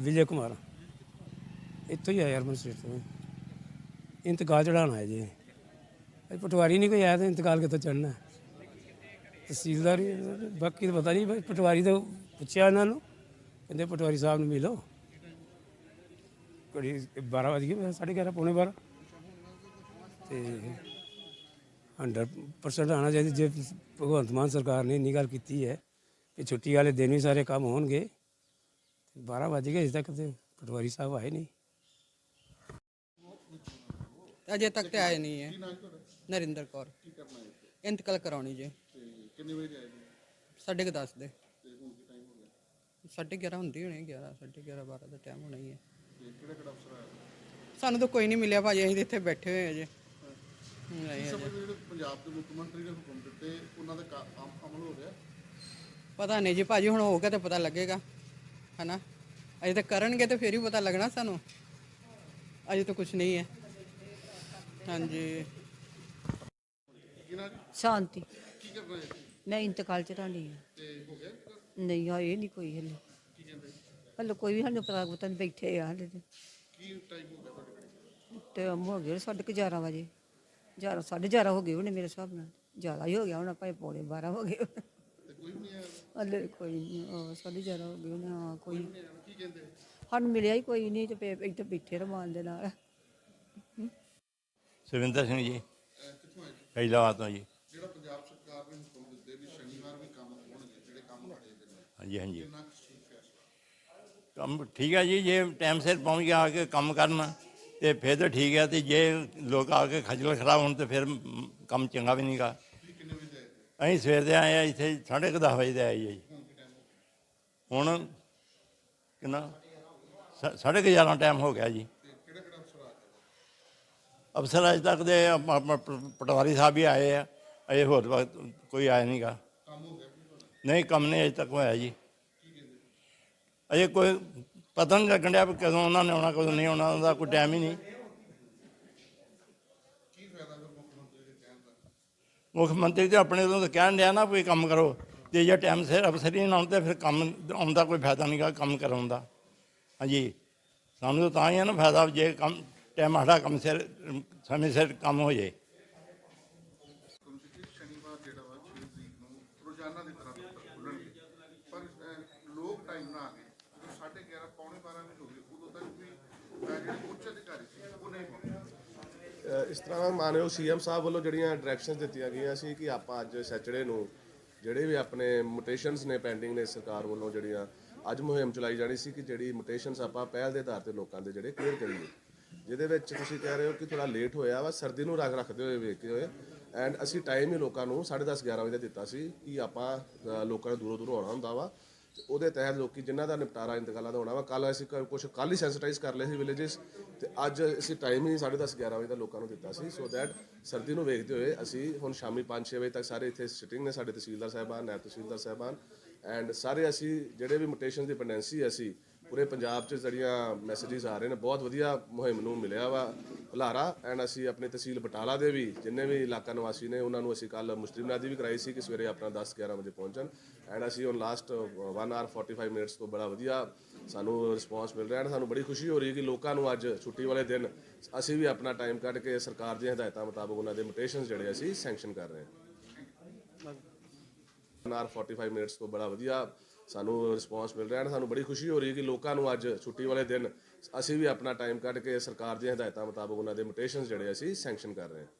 ਵਿਜੇ ਕੁਮਾਰ। ਇੱਥੋਂ ਹੀ ਆਇਆ urban state ਤੋਂ। ਇੰਤਕਾਲ ਚੜਾਉਣਾ ਹੈ ਜੀ। ਇਹ ਪਟਵਾਰੀ ਨਹੀਂ ਕੋਈ ਆਇਆ ਤਾਂ ਇੰਤਕਾਲ ਕਿੱਥੋਂ ਚੜਨਾ ਤਹਿਸੀਲਦਾਰ ਹੀ ਹੈ। ਬਾਕੀ ਤਾਂ ਪਤਾ ਨਹੀਂ ਬਈ ਪਟਵਾਰੀ ਤੋਂ ਪੁੱਛਿਆ ਇਹਨਾਂ ਨੂੰ। ਕਹਿੰਦੇ ਪਟਵਾਰੀ ਸਾਹਿਬ ਨੂੰ ਮਿਲੋ। ਘੜੀ 12 ਵਜੇ ਗਏ ਸਾਢੇ 11 ਪੌਣੇ 12 ਤੇ 100% ਆਣਾ ਚਾਹੀਦਾ। ਜੇ ਭਗਵੰਤ ਮਾਨ ਸਰਕਾਰ ਨੇ ਇੰਨੀ ਗੱਲ ਕੀਤੀ ਹੈ ਕਿ ਛੁੱਟੀ ਵਾਲੇ ਦਿਨ ਵੀ ਸਾਰੇ ਕੰਮ ਹੋਣਗੇ 12 ਵਜ ਗਏ ਅਜੇ ਤੱਕ ਤੇ ਪਟਵਾਰੀ ਸਾਹਿਬ ਆਏ ਨਹੀਂ। ਅਜੇ ਤੱਕ ਤੇ ਆਏ ਨਹੀਂ ਹੈ। ਨਰਿੰਦਰ ਕੌਰ। ਇੰਤਕਾਲ ਕਰਾਉਣੀ ਜੇ। ਕਿੰਨੇ ਵਜੇ ਆਏ ਜੀ ਸਾਢੇ ਕੁ ਦਸ ਦੇ। ਤੇ ਹੁਣ ਕੀ ਟਾਈਮ ਹੋ ਗਿਆ? ਸਾਢੇ 11 ਹੁੰਦੀ ਹੋਣੀ 11 ਸਾਢੇ 11 12 ਦਾ ਟਾਈਮ ਹੋਣਾ ਹੀ ਹੈ। ਤੇ ਕਿਹੜਾ ਕਿਹੜਾ ਅਫਸਰ ਆਇਆ? ਸਾਨੂੰ ਤਾਂ ਕੋਈ ਨਹੀਂ ਮਿਲਿਆ ਭਾਜੀ ਅਸੀਂ ਤਾਂ ਇੱਥੇ ਬੈਠੇ ਹੋਏ ਅਜੇ। ਨਹੀਂ ਸਭ ਅਜੇ। ਜਿਹੜੇ ਪੰਜਾਬ ਦੇ ਮੁੱਖ ਮੰਤਰੀ ਨੇ ਹੁਕਮ ਦਿੱਤੇ ਉਹਨਾਂ ਦਾ ਕਾ- ਅਮ- ਅਮਲ ਹੋ ਰਿਹਾ ਪਤਾ ਨਹੀਂ ਜੀ ਭਾਜੀ ਹੁਣ ਹੋ ਗਿਆ ਤੇ ਪਤਾ ਲੱਗੇਗਾ। ਹਨਾ? ਅਜੇ ਤਾਂ ਕਰਨਗੇ ਤੇ ਫੇਰ ਹੀ ਪਤਾ ਲੱਗਣਾ ਸਾਨੂੰ। ਅਜੇ ਤਾਂ ਕੁਝ ਨਹੀਂ ਹੈ। ਹਾਂਜੀ। ਸ਼ਾਂਤੀ। ਕੀ ਕਰਨਾ ਹੈ? ਮੈਂ ਇੰਤਕਾਲ ਚੜਾਣੀ ਹੈ ਤੇ ਹੋ ਗਿਆ ਨਹੀਂ ਆਏ ਨਹੀਂ ਕੋਈ ਹਲੇ। ਕੀ ਕਹਿੰਦੇ? ਹਲੇ ਕੋਈ ਵੀ ਸਾਨੂੰ ਪਤਾ ਪਤਾ ਨਹੀਂ ਬੈਠੇ ਆ ਹਲੇ ਤੇ। ਕੀ ਟਾਈਮ ਹੋ ਗਿਆ ਤੁਹਾਡੇ ਕੋਲ ਤੇ ਹੋ ਗਏ ਸਾਢੇ ਕੁ 11 ਵਜੇ। 11 ਸਾਢੇ 11 ਹੋ ਗਏ ਹੋਣੇ ਮੇਰੇ ਹਿਸਾਬ ਨਾਲ। ਜ਼ਿਆਦਾ ਹੀ ਹੋ ਗਿਆ ਹੁਣ ਭਾਵੇਂ ਪੌਣੇ 12 ਹੋ ਗਏ ਹਲੇ ਕੋਈ ਨਹੀਂ ਸਾਢੇ 11 ਹੋ ਹੋਣੇ ਹਾਂ ਕੋਈ। ਕੀ ਕਹਿੰਦੇ ਸਾਨੂੰ ਮਿਲਿਆ ਹੀ ਕੋਈ ਨਹੀਂ ਤੇ ਫੇਰ ਇੱਥੇ ਬੈਠੇ ਰਮਾਨ ਦੇ ਨਾਲ ਸੁਰਿੰਦਰ ਸਿੰਘ ਜੀ ਅਹ ਕਿੱਥੋਂ ਆਏ ਜੀ? ਫੈਜ਼ਾਬਾਦ ਤੋਂ ਜੀ ਜਿਹੜਾ ਪੰਜਾਬ ਸਰਕਾਰ ਨੇ ਹੁਕਮ ਦਿੱਤੇ ਵੀ ਸ਼ਨੀਵਾਰ ਵੀ ਕੰਮ ਹੋਣਗੇ ਜਿਹੜੇ ਕੰਮ ਖੜੇ ਦੇ ਨੇ ਹਾਂਜੀ ਹਾਂਜੀ ਕਿੰਨਾ ਕੁ ਠੀਕ ਹੈ ਕੰਮ ਠੀਕ ਹੈ ਜੀ ਜੇ ਟਾਈਮ ਸਿਰ ਪਹੁੰਚ ਗਿਆ ਆ ਕੇ ਕੰਮ ਕਰਨ ਤੇ ਫਿਰ ਤਾਂ ਠੀਕ ਹੈ ਤੇ ਜੇ ਲੋਕ ਆ ਕੇ ਖੱਜਲ ਖਰਾਬ ਹੋਣ ਤੇ ਫਿਰ ਮ, ਕੰਮ ਚੰਗਾ ਵੀ ਨਹੀਂਗਾ ਤੁਸੀਂ ਕਿੰਨੇ ਵਜੇ ਆਏ ਤੇ ਅਸੀਂ ਸਵੇਰ ਦੇ ਆਏ ਆ, ਇੱਥੇ ਸਾਢੇ ਕੁ ਦਸ ਵਜੇ ਦੇ ਆਏ ਜੀ। ਹੁਣ ਕੀ ਕਿੰਨਾ? ਸਾ- ਸਾਢੇ ਕੁ 11 ਟਾਈਮ ਹੋ ਗਿਆ ਜੀ। ਅਫਸਰ ਆ ਤੱਕ ਦੇ ਪਟਵਾਰੀ ਸਾਹਿਬ ਵੀ ਆਏ ਆ। ਅਜੇ ਹੋਰ ਵਕਤ ਕੋਈ ਆਇਆ ਨਹੀਂਗਾ ਕੰਮ ਨਹੀਂ ਕੰਮ ਨਹੀਂ ਅਜੇ ਤੱਕ ਹੋਇਆ ਜੀ। ਅਜੇ ਕੋਈ ਪਤਾ ਨਹੀਂ ਲੱਗਣ ਡਿਆ ਵੀ ਕਦੋਂ ਉਹਨਾਂ ਨੇ ਆਉਣਾ, ਕਦੋਂ ਨਹੀਂ ਆਉਣਾ, ਉਹਦਾ ਕੋਈ ਟਾਈਮ ਹੀ ਨਹੀਂ ਕੀ ਫਾਇਦਾ ਫਿਰ ਮੁੱਖ ਮੰਤਰੀ ਦੇ ਕਹਿਣ ਦਾ ਮੁੱਖ ਮੰਤਰੀ ਤੇ ਆਪਣੇ ਤੋਂ ਤਾਂ ਕਹਿਣ ਡਿਆ ਨਾ ਕੋਈ ਕੰਮ ਕਰੋ। ਤੇ ਜੇ ਟਾਈਮ ਸਿਰ ਅਫਸਰ ਹੀ ਨਾ ਆਉਣ ਤੇ ਫਿਰ ਕੰਮ ਆਉਣ ਦਾ ਕੋਈ ਫਾਇਦਾ ਨਹੀਂਗਾ ਕੰਮ ਕਰਾਉਣ ਦਾ। ਹਾਂਜੀ। ਸਾਨੂੰ ਤਾਂ ਤਾਂ ਹੀ ਹੈ ਨਾ ਫਾਇਦਾ ਜੇ ਕੰਮ ਟਾਈਮ ਸਾਡਾ ਕੰਮ ਸਿਰ ਸਮੇਂ ਸਿਰ ਕੰਮ ਹੋ ਜੇ ਕਮਿਸ਼ਨ ਸ਼ਨੀਵਾਰ ਜਿਹੜਾ ਵਾ 6 ਤਰੀਕ ਨੂੰ ਰੋਜ਼ਾਨਾ ਦੀ ਤਰ੍ਹਾਂ ਦਫ਼ਤਰ ਖੁੱਲਣਗੇ ਪਰ ਅਹ, ਲੋਕ ਟਾਈਮ ਨਾਲ ਆ ਗਏ ਜਦੋਂ ਸਾਢੇ 11 ਪੌਣੇ 12 ਵਜੇ ਹੋ ਗਏ ਉਦੋਂ ਤੱਕ ਵੀ ਅਹ, ਜਿਹੜੇ ਉੱਚ ਅਧਿਕਾਰੀ ਸੀ ਉਹ ਨਹੀਂ ਪਹੁੰਚੇ ਅ, ਇਸ ਤਰ੍ਹਾਂ ਮਾਨਯੋਗ ਸੀਐਮ ਸਾਹਿਬ ਵੱਲੋਂ ਜਿਹੜੀਆਂ ਡਾਇਰੈਕਸ਼ਨਸ ਦਿੱਤੀਆਂ ਗਈਆਂ ਸੀ ਕਿ ਆਪਾਂ ਅੱਜ ਸੈਚਰਡੇ ਨੂੰ ਜਿਹੜੇ ਵੀ ਆਪਣੇ ਮੋਟੇਸ਼ਨਸ ਨੇ ਪੈਂਡਿੰਗ ਨੇ ਸਰਕਾਰ ਵੱਲੋਂ ਜਿਹੜੀਆਂ, ਅੱਜ ਮੁਹਿੰਮ ਚਲਾਈ ਜਾਣੀ ਸੀ ਕਿ ਜਿਹੜੀ ਮੁਟੇਸ਼ਨਸ ਆਪਾਂ ਪਹਿਲ ਦੇ ਆਧਾਰ ਤੇ ਲੋਕਾਂ ਦੇ ਜਿਹੜੇ ਕਲੀਅਰ ਕਰੀਏ। ਜਿਹਦੇ ਵਿੱਚ ਤੁਸੀਂ ਕਹਿ ਰਹੇ ਹੋ ਕਿ ਥੋੜਾ ਲੇਟ ਹੋਇਆ ਵਾ, ਸਰਦੀ ਨੂੰ ਰੱਖ ਰੱਖਦੇ ਹੋਏ ਵੇਖਦੇ ਹੋਏ। ਐਂਡ ਅਸੀਂ ਟਾਈਮ ਹੀ ਲੋਕਾਂ ਨੂੰ 10:30 11 ਵਜੇ ਦਾ ਦਿੱਤਾ ਸੀ ਕਿ ਆਪਾਂ ਲੋਕਾਂ ਨੂੰ ਦੂਰੋਂ ਦੂਰੋਂ ਆਉਣਾ ਹੁੰਦਾ ਵਾ। ਤੇ ਉਹਦੇ ਤਹਿਤ ਲੋਕੀ ਜਿਨ੍ਹਾਂ ਦਾ ਨਿਪਟਾਰਾ ਇੰਤਕਾਲਾਂ ਦਾ ਹੋਣਾ ਵਾ ਕੱਲ ਅਸੀਂ ਕੁਝ ਕੱਲ ਹੀ ਸੈਂਸਿਟਾਈਜ਼ ਕਰ ਲਏ ਸੀ ਵਿਲੇजेस ਤੇ ਅੱਜ ਅਸੀਂ ਟਾਈਮ ਹੀ 10:30 11 ਵਜੇ ਦਾ ਲੋਕਾਂ ਨੂੰ ਦਿੱਤਾ ਸੀ ਸੋ ਦੈਟ ਸਰਦੀ ਨੂੰ ਵੇਖਦੇ ਹੋਏ ਅਸੀਂ ਹੁਣ ਸ਼ਾਮੀ 5-6 ਵਜੇ ਤੱਕ ਸਾਰੇ ਇੱਥੇ ਸਿਟਿੰਗ ਨੇ, ਸਾਡੇ ਤਹਿਸੀਲਦਾਰ ਸਾਹਿਬਾਨ ਨਾਇਬ ਤਹਿਸੀਲਦਾਰ ਸਾਹਿਬਾਨ ਐਂਡ ਸਾਰੇ ਅਸੀਂ ਜਿਹੜੇ ਵੀ ਮੋਟੇਸ਼ਨ ਦੀ ਡਿਪੈਂਡੈਂਸੀ ਅਸੀਂ ਪੂਰੇ ਪੰਜਾਬ 'ਚ ਜਿਹੜੀਆਂ ਮੈਸੇजेस ਆ ਰਹੇ ਨੇ, ਬਹੁਤ ਵਧੀਆ ਮੁਹਿੰਮ ਨੂੰ ਮਿਲਿਆ ਵਾ ਹੁਲਾਰਾ। ਐਂਡ ਅਸੀਂ ਆਪਣੇ ਤਹਿਸੀਲ ਬਟਾਲਾ ਦੇ ਵੀ ਜਿੰਨੇ ਵੀ ਇਲਾਕਾ ਨਿਵਾਸੀ ਨੇ, ਉਹਨਾਂ ਨੂੰ ਅਸੀਂ ਕੱਲ ਮੁਸਲਿਮ ਨਾਦੀ ਵੀ ਕਰਾਈ ਸੀ ਕਿ ਸਵੇਰੇ ਆਪਣਾ 10 11 ਵਜੇ ਪਹੁੰਚਣ। ਐਂਡ ਅਸੀਂ ਹੁਣ ਲਾਸਟ 1 ਆਰ 45 ਮਿੰਟਸ ਤੋਂ ਬੜਾ ਵਧੀਆ ਸਾਨੂੰ ਰਿਸਪੌਂਸ ਮਿਲ ਰਿਹਾ। ਐਂਡ ਸਾਨੂੰ ਬੜੀ ਖੁਸ਼ੀ ਹੋ ਰਹੀ ਹੈ ਕਿ ਲੋਕਾਂ ਨੂੰ ਅੱਜ ਛੁੱਟੀ ਵਾਲੇ ਦਿਨ ਅਸੀਂ ਵੀ ਆਪਣਾ ਟਾਈਮ ਕੱਢ ਕੇ ਸਰਕਾਰ ਦੀਆਂ ਹਦਾਇਤਾਂ ਮੁਤਾਬਕ ਉਹਨਾਂ ਦੇ ਮੁਟੇਸ਼ਨਸ ਜਿਹੜੇ ਅਸੀਂ ਸੈਂਕਸ਼ਨ ਕਰ ਰਹੇ ਹਾਂ। ਨਾਰ 45 ਮਿੰਟਸ ਤੋਂ ਬੜਾ ਵਧੀਆ ਸਾਨੂੰ ਰਿਸਪੌਂਸ ਮਿਲ ਰਿਹਾ ਹੈ ਸਾਨੂੰ ਬੜੀ ਖੁਸ਼ੀ ਹੋ ਰਹੀ ਹੈ ਕਿ ਲੋਕਾਂ ਨੂੰ ਅੱਜ ਛੁੱਟੀ ਵਾਲੇ ਦਿਨ ਅਸੀਂ ਵੀ ਆਪਣਾ ਟਾਈਮ ਕੱਢ ਕੇ ਸਰਕਾਰ ਦੀਆਂ ਹਦਾਇਤਾਂ ਮੁਤਾਬਕ ਉਹਨਾਂ ਦੇ ਮੁਟੇਸ਼ਨਸ ਜਿਹੜੇ ਅਸੀਂ ਸੈਂਕਸ਼ਨ ਕਰ ਰਹੇ ਹਾਂ।